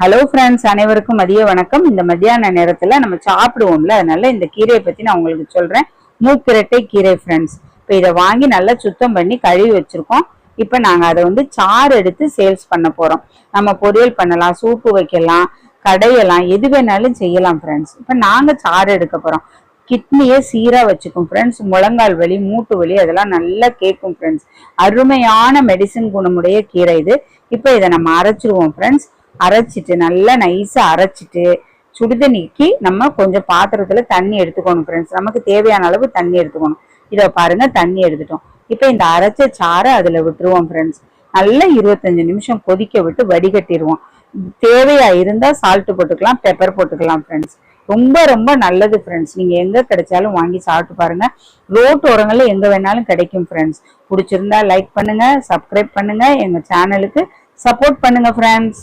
Hello friends அனைவருக்கும் மதிய வணக்கம். இந்த மத்தியான நேரத்துல நம்ம சாப்பிடுவோம்ல அதனால இந்த கீரையை பத்தி நான் உங்களுக்கு சொல்றேன். மூக்கிரட்டை கீரை ஃப்ரெண்ட்ஸ் இப்போ இதை வாங்கி நல்லா சுத்தம் பண்ணி கழுவி வச்சிருக்கோம். இப்போ நாங்க அதை வந்து சாறு எடுத்து சேல்ஸ் பண்ண போறோம். நம்ம பொரியல் பண்ணலாம் சூப்பு வைக்கலாம் கடையலாம் எது வேணாலும் செய்யலாம் ஃப்ரெண்ட்ஸ் இப்போ நாங்க சாறு எடுக்க போறோம். கிட்னியை சீரா வச்சுக்கும் ஃப்ரெண்ட்ஸ் முழங்கால் வலி மூட்டு வலி அதெல்லாம் நல்லா கேட்கும் ஃப்ரெண்ட்ஸ் அருமையான மெடிசின் குணமுடைய கீரை இது. இப்போ இதை நம்ம அரைச்சிருவோம் ஃப்ரெண்ட்ஸ் அரைச்சிட்டு நல்லா நைஸாக அரைச்சிட்டு சுடுதண்ணிக்கு நம்ம கொஞ்சம் பாத்திரத்தில் தண்ணி எடுத்துக்கணும் ஃப்ரெண்ட்ஸ் நமக்கு தேவையான அளவு தண்ணி எடுத்துக்கணும். இதை பாருங்க தண்ணி எடுத்துட்டோம். இப்போ இந்த அரைச்ச சாறை அதில் விட்டுருவோம் ஃப்ரெண்ட்ஸ் நல்லா இருபத்தஞ்சு நிமிஷம் கொதிக்க விட்டு வடிகட்டிடுவோம் தேவையா இருந்தால் சால்ட்டு போட்டுக்கலாம் பெப்பர் போட்டுக்கலாம் ஃப்ரெண்ட்ஸ் ரொம்ப ரொம்ப நல்லது ஃப்ரெண்ட்ஸ் நீங்கள் எங்கே கிடைச்சாலும் வாங்கி சாப்பிட்டு பாருங்க. ரோட்டு உரங்களில் எங்கே வேணாலும் கிடைக்கும் ஃப்ரெண்ட்ஸ் பிடிச்சிருந்தா லைக் பண்ணுங்க சப்ஸ்கிரைப் பண்ணுங்க. எங்கள் சேனலுக்கு சப்போர்ட் பண்ணுங்க ஃப்ரெண்ட்ஸ்